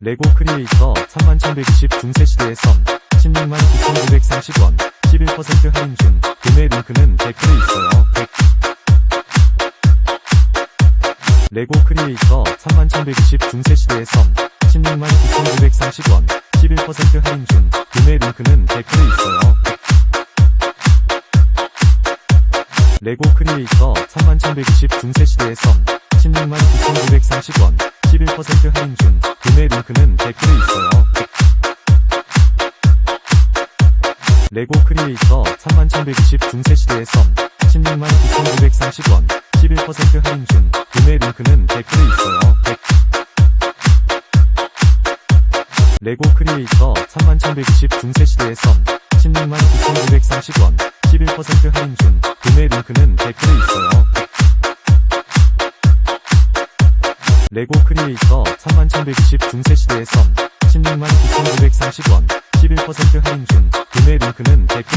레고 크리에이터 31,120 중세시대의 선 169,930원 11% 할인 중 구매 링크는 댓글에 있어요. 댓- 레고 크리에이터 31,120 중세시대의 선 169,930원 11% 할인 중 구매 링크는 댓글에 있어요. 댓- 레고 크리에이터 31,120 중세시대의 선 169,930원 11% 할인 중 구매 링크는 댓글에 있어요. 레고 크리에이터 31,120 중세시대의 선 169,930원 11% 할인 중 구매 링크는 댓글에 있어요. 레고 크리에이터 31,120 중세시대의 선 169,930원 11% 할인 중 구매 링크는 댓글에 있어요. 레고 크리에이터 31,120 중세시대의 선 169,930원 11% 할인 중 구매 링크는 댓글